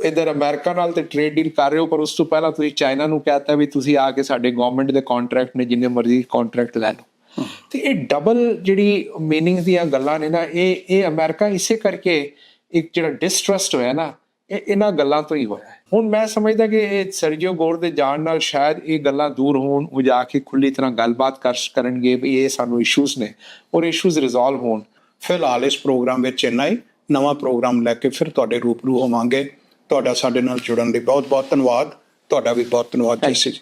A: ਇਧਰ ਅਮਰੀਕਾ ਨਾਲ ਤੇ ਟ੍ਰੇਡ ਡੀਲ ਕਰ ਰਹੇ ਹੋ ਪਰ ਉਸ ਤੋਂ ਪਹਿਲਾਂ ਤੁਸੀਂ ਚਾਈਨਾ ਨੂੰ ਕਹਤਾ ਵੀ ਤੁਸੀਂ ਆ ਕੇ ਸਾਡੇ ਗਵਰਨਮੈਂਟ ਦੇ ਕੰਟਰੈਕਟ ਨੇ ਜਿੰਨੇ ਮਰਜ਼ੀ ਕੰਟਰੈਕਟ ਲੈ ਲਓ। ਤੇ ਇਹ ਡਬਲ ਜਿਹੜੀ ਮੀਨਿੰਗ ਦੀਆਂ ਗੱਲਾਂ ਨੇ ਨਾ ਇਹ ਇਹ ਅਮਰੀਕਾ ਇਸੇ ਕਰਕੇ ਇੱਕ ਜਿਹੜਾ ਡਿਸਟਰਸਟ ਹੋਇਆ ਨਾ ਇਹ ਇਹਨਾਂ ਗੱਲਾਂ ਤੋਂ ਹੀ ਹੋਇਆ। ਹੁਣ ਮੈਂ ਸਮਝਦਾ ਕਿ ਇਹ ਸਰਜੀਓ ਗੋਰ ਦੇ ਜਾਣ ਨਾਲ ਸ਼ਾਇਦ ਇਹ ਗੱਲਾਂ ਦੂਰ ਹੋਣ ਉਹ ਜਾ ਕੇ ਖੁੱਲੀ ਤਰ੍ਹਾਂ ਗੱਲਬਾਤ ਕਰ ਕਰਨਗੇ ਵੀ ਇਹ ਸਾਨੂੰ ਇਸ਼ੂਜ਼ ਨੇ ਔਰ ਇਸ਼ੂਜ਼ ਰਿਜ਼ੋਲਵ ਹੋਣ।
B: ਫਿਲਹਾਲ ਇਸ ਪ੍ਰੋਗਰਾਮ ਵਿੱਚ ਇੰਨਾ ਹੀ ਨਵਾਂ ਪ੍ਰੋਗਰਾਮ ਲੈ ਕੇ ਫਿਰ ਤੁਹਾਡੇ ਰੂਬਰੂ ਹੋਵਾਂਗੇ। ਤੁਹਾਡਾ ਸਾਡੇ ਨਾਲ ਜੁੜਨ ਲਈ ਬਹੁਤ ਬਹੁਤ ਧੰਨਵਾਦ। ਤੁਹਾਡਾ ਵੀ ਬਹੁਤ ਧੰਨਵਾਦ ਜੈਸੀ ਜੀ